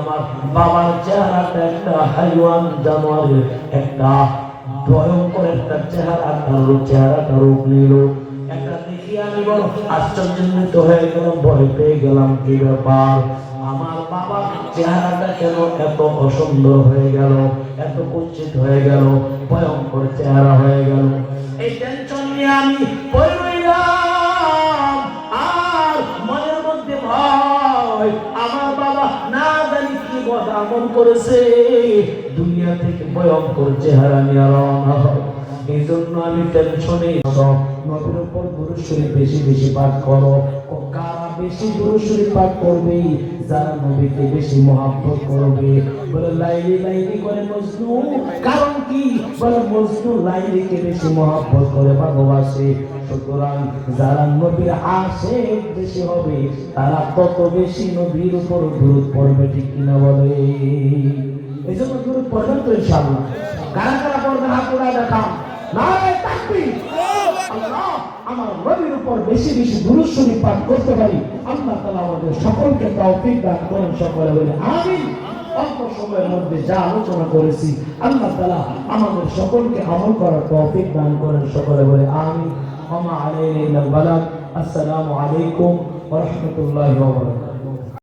আমার বাবার চেহারাটা একটা হাইওয়ান জানোয়ারের একটা ভয়ঙ্কর একটা চেহারা, তার চেহারাটা রূপ নিল। একটা দেখি আমি বড় আশ্চর্যান্বিত হয়ে গেলাম, ভয় পেয়ে গেলাম, কি ব্যাপার? আমার বাবার চেহারাটা কেন এত অসুন্দর হয়ে গেল, এত কুচ্ছিত হয়ে গেল, ভয়ঙ্কর চেহারা হয়ে গেল। এই টেনশন নিয়ে আমি বদ করেছে। দুনিয়া থেকে ভয়ঙ্কর চেহারা নিয়ে রওনা হয়। এই জন্য আমি টেনশনে নবীর উপর দুরুশ্বরী বেশি বেশি পাঠ কারা। বেশি দুরুশ্বরী পাঠ করবে যারা নবীকে বেশি মহাব্বত করবে। বলে, লাইলি লাইলি করে মজনু, কারণ কি? বলে, মজনু লাইলিকে বেশি মহাব্বত করে ভালোবাসে। সুতরাং যারা নবীর আসে বেশি হবে, তারা তত বেশি নবীর উপর দূরত পড়বে, ঠিক কিনা বলে? এই জন্য দূরত পড়বেন তো ইনশাআল্লাহ। কারা কারা পড়বেন হাত দেখান নারায় তাকবীর। আল্লাহ। আমার নবীর উপর বেশি বেশি দুরুশ্বরী পাঠ করতে পারি। আল্লাহ তাআলা আমাদের সকলকে তৌফিক দান করেন সকলে বলে আমি অল্প সময়ের মধ্যে যা আলোচনা করেছি, আল্লাহ তালা আমাদের সকলকে আমল করার তৌফিক দান করেন সকলে বলে আমি আমা আলাইনা বালাক আসসালামু আলাইকুম ওয়া রাহমাতুল্লাহি ওয়া বারাকাতুহু।